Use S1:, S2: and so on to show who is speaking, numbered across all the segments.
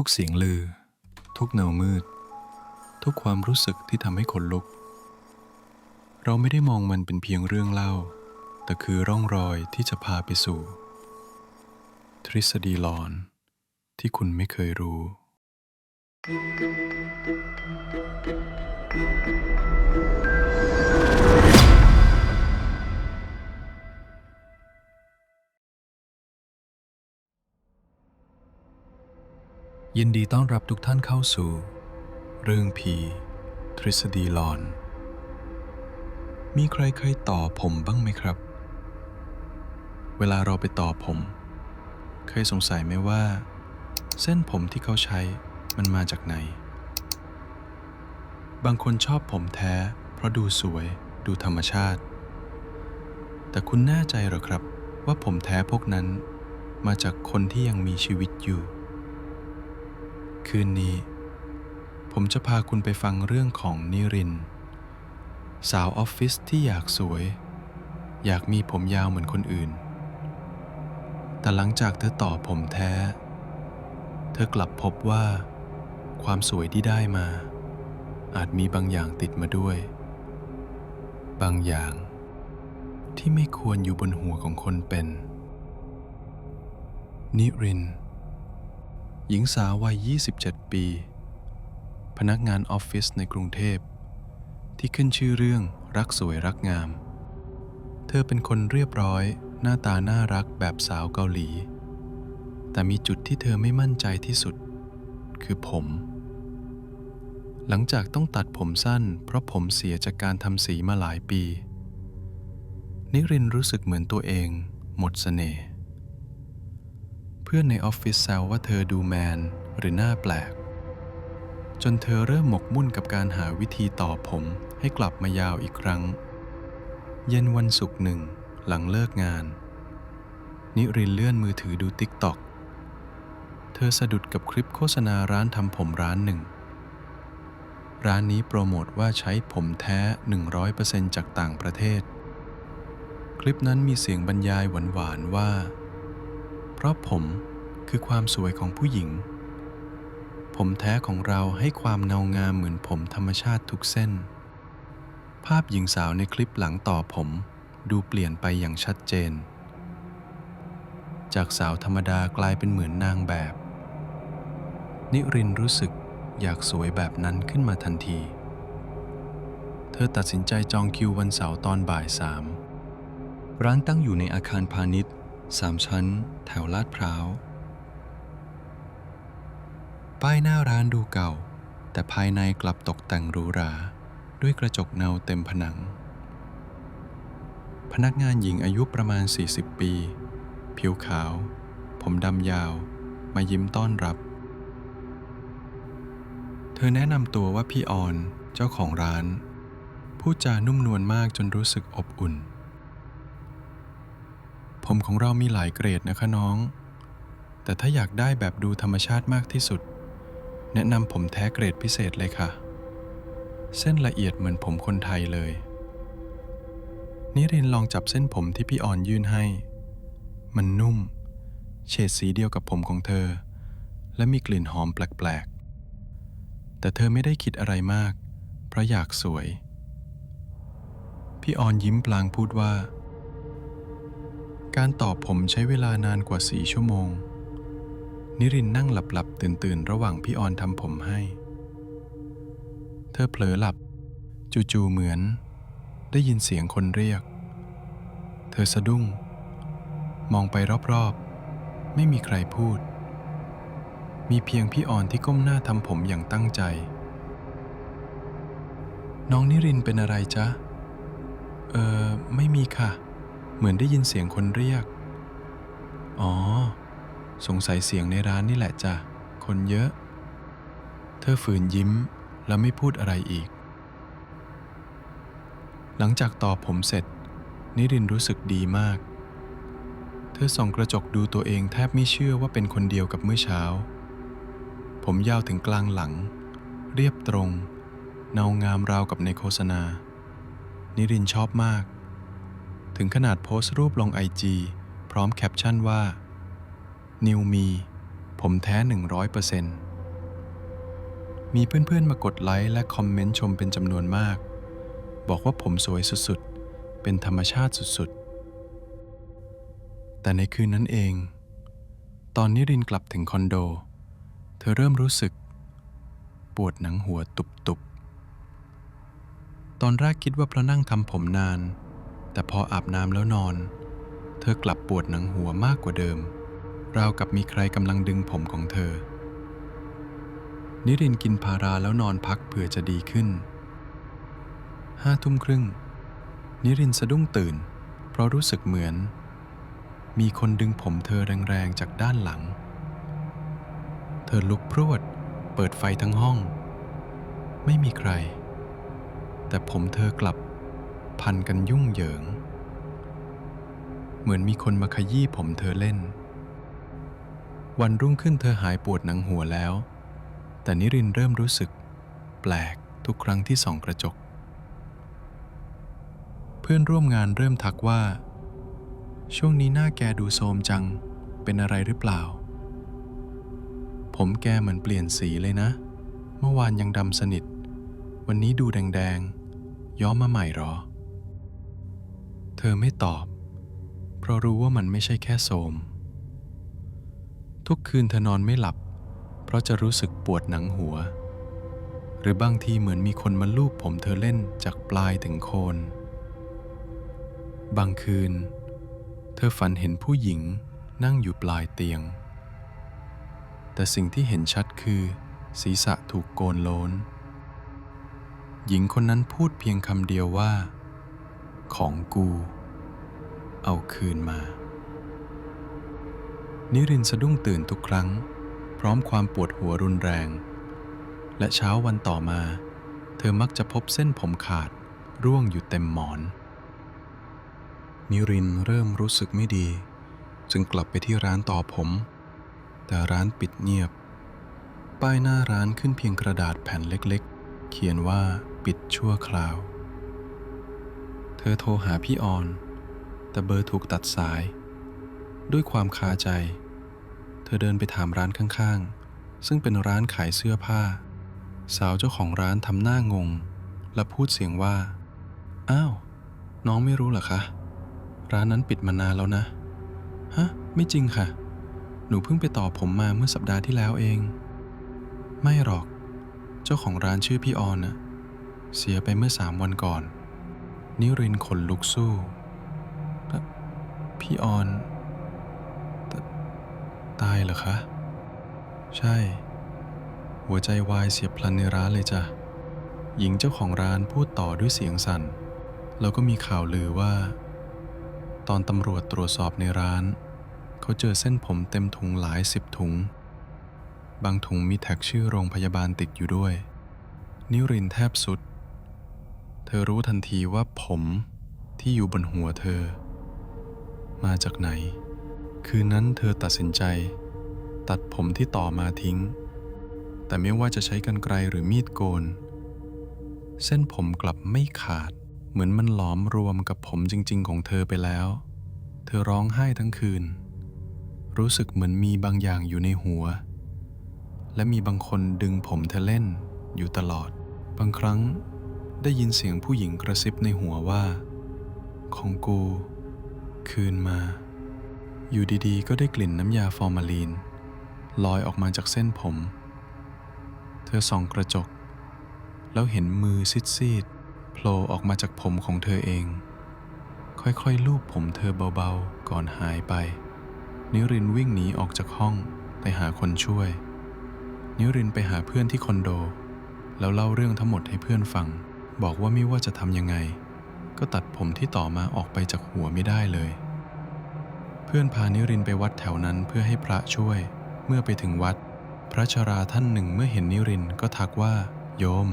S1: ทุกเสียงลือ ทุกเงามืด ทุกความรู้สึกที่ทำให้ขนลุก เราไม่ได้มองมันเป็นเพียงเรื่องเล่า แต่คือร่องรอยที่จะพาไปสู่ ทฤษฎีหลอนที่คุณไม่เคยรู้ ยินดีต้อนรับทุกท่านเข้าสู่ เรื่องผี ทฤษฎีหลอน มีใครเคยต่อผมบ้างไหมครับ เวลาเราไปต่อผม เคยสงสัยไหมว่า เส้นผมที่เขาใช้มันมาจากไหน บางคนชอบผมแท้ เพราะดูสวยดูธรรมชาติ แต่คุณแน่ใจหรอครับว่าผมแท้พวกนั้นมาจากคนที่ยังมีชีวิตอยู่ คืนนี้ ผมจะพาคุณไปฟังเรื่องของนิริน สาวออฟฟิศที่อยากสวย อยากมีผมยาวเหมือนคนอื่น แต่หลังจากเธอต่อผมแท้ เธอกลับพบว่า ความสวยที่ได้มา อาจมีบางอย่างติดมาด้วย บางอย่างที่ไม่ควรอยู่บนหัวของคนเป็น นิรินทร์ หญิงสาววัย 27 ปี พนักงานออฟฟิศในกรุงเทพ ที่ขึ้นชื่อเรื่องรักสวยรักงาม เธอเป็นคนเรียบร้อยหน้าตาน่ารักแบบสาวเกาหลี แต่มีจุดที่เธอไม่มั่นใจที่สุด คือผม หลังจากต้องตัดผมสั้น เพราะผมเสียจากการทำสีมาหลายปี นิรินรู้สึกเหมือนตัวเอง หมดเสน่ห์ พื่อนในออฟฟิศแซวว่าเธอดูแมนหรือหน้าแปลก จนเธอเริ่มหมกมุ่นกับการหาวิธีต่อผมให้กลับมายาวอีกครั้ง เย็นวันศุกร์หนึ่ง หลังเลิกงาน นิรินเลื่อนมือถือดูติ๊กต็อกเธอสะดุดกับคลิปโฆษณาร้านทำผมร้านหนึ่ง ร้านนี้โปรโมทว่าใช้ผมแท้ 100%จากต่างประเทศ คลิปนั้นมีเสียงบรรยายหวานๆว่า เพราะผม คือความสวยของผู้หญิง ผมแท้ของเราให้ความเงางามเหมือนผมธรรมชาติทุกเส้น ภาพหญิงสาวในคลิปหลังต่อผมดูเปลี่ยนไปอย่างชัดเจน จากสาวธรรมดากลายเป็นเหมือนนางแบบ นิรินรู้สึกอยากสวยแบบนั้นขึ้นมาทันที เธอตัดสินใจจองคิววันเสาร์ตอนบ่ายสามร้านตั้งอยู่ในอาคารพาณิชย์สามชั้น แถวลาดพร้าว ป้ายหน้าร้านดูเก่า แต่ภายในกลับตกแต่งหรูหรา ด้วยกระจกเงาเต็มผนัง พนักงานหญิงอายุประมาณ 40 ปี ผิวขาว ผมดำยาว มายิ้มต้อนรับ เธอแนะนำตัวว่าพี่ออนเจ้าของร้าน พูดจานุ่มนวลมากจนรู้สึกอบอุ่น ผมของเรามีหลายเกรดนะคะน้อง แต่ถ้าอยากได้แบบดูธรรมชาติมากที่สุด แนะนำผมแท้เกรดพิเศษเลยค่ะ เส้นละเอียดเหมือนผมคนไทยเลย นิรินลองจับเส้นผมที่พี่ออนยื่นให้ มันนุ่ม เฉดสีเดียวกับผมของเธอ และมีกลิ่นหอมแปลกๆ แต่เธอไม่ได้คิดอะไรมาก เพราะอยากสวย พี่ออนยิ้มพลางพูดว่า การตอบผมใช้เวลานานกว่าสี่ชั่วโมง นิรินนั่งหลับๆ ตื่นๆ ระหว่างพี่ออนทำผมให้ เธอเผลอหลับ จู่ๆ เหมือน ได้ยินเสียงคนเรียก เธอสะดุ้ง มองไปรอบๆ ไม่มีใครพูด มีเพียงพี่ออนที่ก้มหน้าทำผมอย่างตั้งใจ น้องนิรินเป็นอะไรจ๊ะ เออไม่มีค่ะ เหมือนได้ยินเสียงคนเรียก อ๋อ สงสัยเสียงในร้านนี่แหละจ้ะ คนเยอะ เธอฝืนยิ้มแล้วไม่พูดอะไรอีก หลังจากต่อผมเสร็จ นิรินรู้สึกดีมาก เธอส่องกระจกดูตัวเองแทบไม่เชื่อว่าเป็นคนเดียวกับเมื่อเช้า ผมยาวถึงกลางหลัง เรียบตรง เนางามราวกับในโฆษณา นิรินชอบมาก ถึงขนาดโพสต์รูปลงไอจีพร้อมแคปชั่นว่า นิวมี ผมแท้ 100%มีเพื่อนๆมากดไลค์และคอมเมนต์ชมเป็นจำนวนมาก บอกว่าผมสวยสุดๆ เป็นธรรมชาติสุดๆ แต่ในคืนนั้นเอง ตอนนิรินกลับถึงคอนโด เธอเริ่มรู้สึก ปวดหนังหัวตุบๆ ตอนแรกคิดว่าเพราะนั่งทำผมนาน แต่พออาบน้ำแล้วนอน เธอกลับปวดหนังหัวมากกว่าเดิม ราวกับมีใครกำลังดึงผมของเธอ นิรินกินพาราแล้วนอนพักเผื่อจะดีขึ้น ห้าทุ่มครึ่ง นิรินสะดุ้งตื่น เพราะรู้สึกเหมือน มีคนดึงผมเธอแรงๆจากด้านหลัง เธอลุกพรวด เปิดไฟทั้งห้อง ไม่มีใคร แต่ผมเธอกลับพันกันยุ่งเหยิง เหมือนมีคนมาขยี้ผมเธอเล่น วันรุ่งขึ้นเธอหายปวดหนังหัวแล้ว แต่นิรินเริ่มรู้สึก แปลกทุกครั้งที่ส่องกระจก เพื่อนร่วมงานเริ่มทักว่า ช่วงนี้หน้าแกดูโทรมจัง เป็นอะไรหรือเปล่า ผมแกเหมือนเปลี่ยนสีเลยนะ เมื่อวานยังดำสนิท วันนี้ดูแดงๆ ย้อมมาใหม่หรอ เธอไม่ตอบ เพราะรู้ว่ามันไม่ใช่แค่โทรม ทุกคืนเธอนอนไม่หลับ เพราะจะรู้สึกปวดหนังหัว หรือบางทีเหมือนมีคนมาลูบผมเธอเล่นจากปลายถึงโคน บางคืน เธอฝันเห็นผู้หญิงนั่งอยู่ปลายเตียง แต่สิ่งที่เห็นชัดคือ ศีรษะถูกโกนโลนหญิงคนนั้นพูดเพียงคำเดียวว่า ของกู เอาคืนมา นิรินสะดุ้งตื่นทุกครั้ง พร้อมความปวดหัวรุนแรง และเช้าวันต่อมา เธอมักจะพบเส้นผมขาด ร่วงอยู่เต็มหมอน นิรินเริ่มรู้สึกไม่ดี จึงกลับไปที่ร้านต่อผม แต่ร้านปิดเงียบ ป้ายหน้าร้านขึ้นเพียงกระดาษแผ่นเล็กๆ เขียนว่าปิดชั่วคราว เธอโทรหาพี่ออน แต่เบอร์ถูกตัดสาย ด้วยความคาใจ เธอเดินไปถามร้านข้างๆ ซึ่งเป็นร้านขายเสื้อผ้า สาวเจ้าของร้านทำหน้างง และพูดเสียงว่า อ้าว น้องไม่รู้เหรอคะ ร้านนั้นปิดมานานแล้วนะ ฮะ ไม่จริงค่ะ หนูเพิ่งไปต่อผมมาเมื่อสัปดาห์ที่แล้วเอง ไม่หรอก เจ้าของร้านชื่อพี่ออนน่ะเสียไปเมื่อสามวันก่อน นิรินขนลุกสู้พี่ออน ตายเหรอคะ ใช่ หัวใจวายเสียบพลันในร้านเลยจ้ะ หญิงเจ้าของร้านพูดต่อด้วยเสียงสั่น แล้วก็มีข่าวลือว่า ตอนตำรวจตรวจสอบในร้าน เขาเจอเส้นผมเต็มถุงหลายสิบถุง บางถุงมีแท็กชื่อโรงพยาบาลติดอยู่ด้วย นิรินแทบสุด เธอรู้ทันทีว่าผมที่อยู่บนหัวเธอ มาจากไหน คืนนั้นเธอตัดสินใจ ตัดผมที่ต่อมาทิ้ง แต่ไม่ว่าจะใช้กรรไกรหรือมีดโกน เส้นผมกลับไม่ขาด เหมือนมันหลอมรวมกับผมจริง ๆ ของเธอไปแล้ว เธอร้องไห้ทั้งคืน รู้สึกเหมือนมีบางอย่างอยู่ในหัว และมีบางคนดึงผมเธอเล่นอยู่ตลอด บางครั้งได้ยินเสียงผู้หญิงกระซิบในหัวว่า ของกู คืนมา อยู่ดีๆ ก็ได้กลิ่นน้ำยาฟอร์มาลีน ลอยออกมาจากเส้นผม เธอส่องกระจก แล้วเห็นมือซีดๆโผล่ออกมาจากผมของเธอเอง ค่อยๆลูบผมเธอเบาๆ ก่อนหายไป นิรินวิ่งหนีออกจากห้องไปหาคนช่วย นิรินไปหาเพื่อนที่คอนโด แล้วเล่าเรื่องทั้งหมดให้เพื่อนฟัง บอกว่าไม่ว่าจะทำยังไง ก็ตัดผมที่ต่อมาออกไปจากหัวไม่ได้เลย เพื่อนพานิรินไปวัดแถวนั้นเพื่อให้พระช่วย เมื่อไปถึงวัด พระชราท่านหนึ่งเมื่อเห็นนิรินก็ทักว่า โยม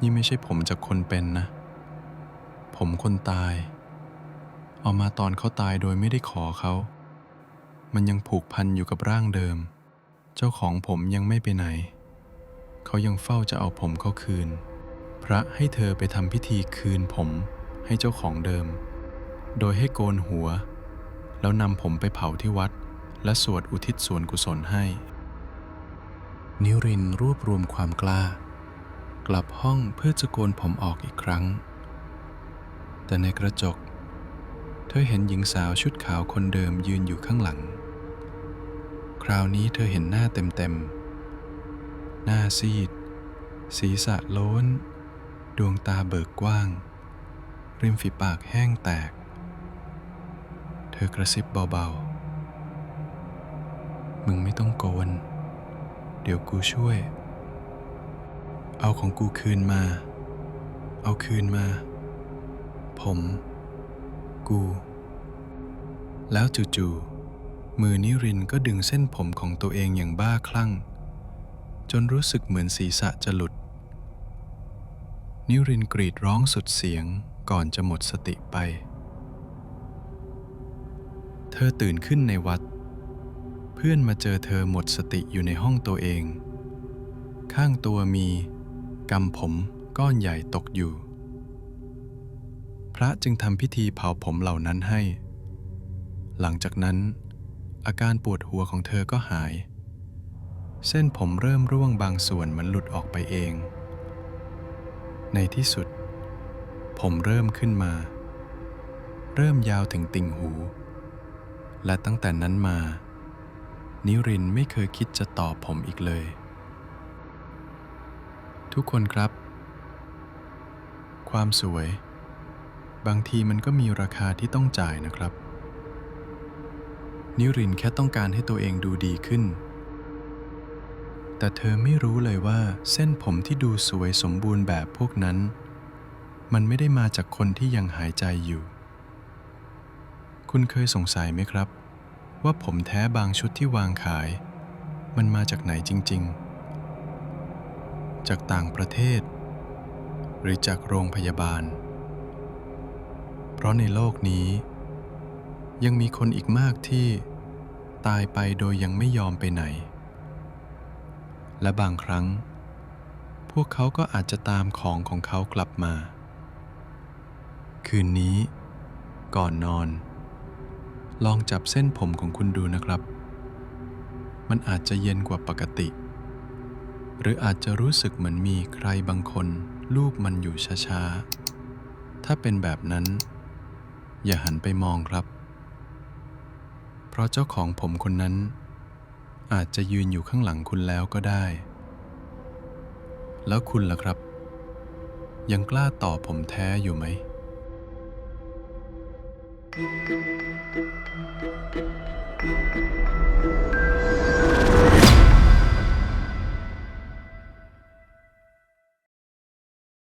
S1: นี่ไม่ใช่ผมจากคนเป็นนะ ผมคนตาย เอามาตอนเขาตายโดยไม่ได้ขอเขา มันยังผูกพันอยู่กับร่างเดิม เจ้าของผมยังไม่ไปไหน เขายังเฝ้าจะเอาผมเข้าคืน พระให้เธอไปทำพิธีคืนผมให้เจ้าของเดิม โดยให้โกนหัว แล้วนำผมไปเผาที่วัด และสวดอุทิศส่วนกุศลให้ นิรินรวบรวมความกล้า กลับห้องเพื่อจะโกนผมออกอีกครั้ง แต่ในกระจก เธอเห็นหญิงสาวชุดขาวคนเดิมยืนอยู่ข้างหลัง คราวนี้เธอเห็นหน้าเต็มๆ หน้าซีด ศีรษะโล้น ดวงตาเบิกกว้าง ริมฝีปากแห้งแตก ธอกระซิบเบาๆ มึงไม่ต้องโกน เดี๋ยวกูช่วย เอาของกูคืนมา เอาคืนมา ผม กู แล้วจู่ๆ มือนิรินก็ดึงเส้นผมของตัวเองอย่างบ้าคลั่ง จนรู้สึกเหมือนศีรษะจะหลุด นิรินกรีดร้องสุดเสียงก่อนจะหมดสติไป ธอตื่นขึ้นในวัด เพื่อนมาเจอเธอหมดสติอยู่ในห้องตัวเอง ข้างตัวมีกำผมก้อนใหญ่ตกอยู่ พระจึงทำพิธีเผาผมเหล่านั้นให้ หลังจากนั้น อาการปวดหัวของเธอก็หาย เส้นผมเริ่มร่วงบางส่วนเหมือนหลุดออกไปเอง ในที่สุด ผมเริ่มขึ้นมา เริ่มยาวถึงติ่งหู และตั้งแต่นั้นมา นิรินไม่เคยคิดจะตอบผมอีกเลย ทุกคนครับ ความสวย บางทีมันก็มีราคาที่ต้องจ่ายนะครับ นิรินแค่ต้องการให้ตัวเองดูดีขึ้น แต่เธอไม่รู้เลยว่าเส้นผมที่ดูสวยสมบูรณ์แบบพวกนั้น มันไม่ได้มาจากคนที่ยังหายใจอยู่ คุณเคยสงสัยไหมครับ ว่าผมแท้บางชุดที่วางขาย มันมาจากไหนจริง ๆ จากต่างประเทศ หรือจากโรงพยาบาล เพราะในโลกนี้ ยังมีคนอีกมากที่ตายไปโดยยังไม่ยอมไปไหน และบางครั้ง พวกเขาก็อาจจะตามของของเขากลับมา คืนนี้ก่อนนอน ลองจับเส้นผมของคุณดูนะครับ มันอาจจะเย็นกว่าปกติ หรืออาจจะรู้สึกเหมือนมีใครบางคนลูบมันอยู่ช้าๆ ถ้าเป็นแบบนั้น อย่าหันไปมองครับ เพราะเจ้าของผมคนนั้น อาจจะยืนอยู่ข้างหลังคุณแล้วก็ได้ แล้วคุณล่ะครับ ยังกล้าต่อผมแท้อยู่ไหม
S2: Thank you.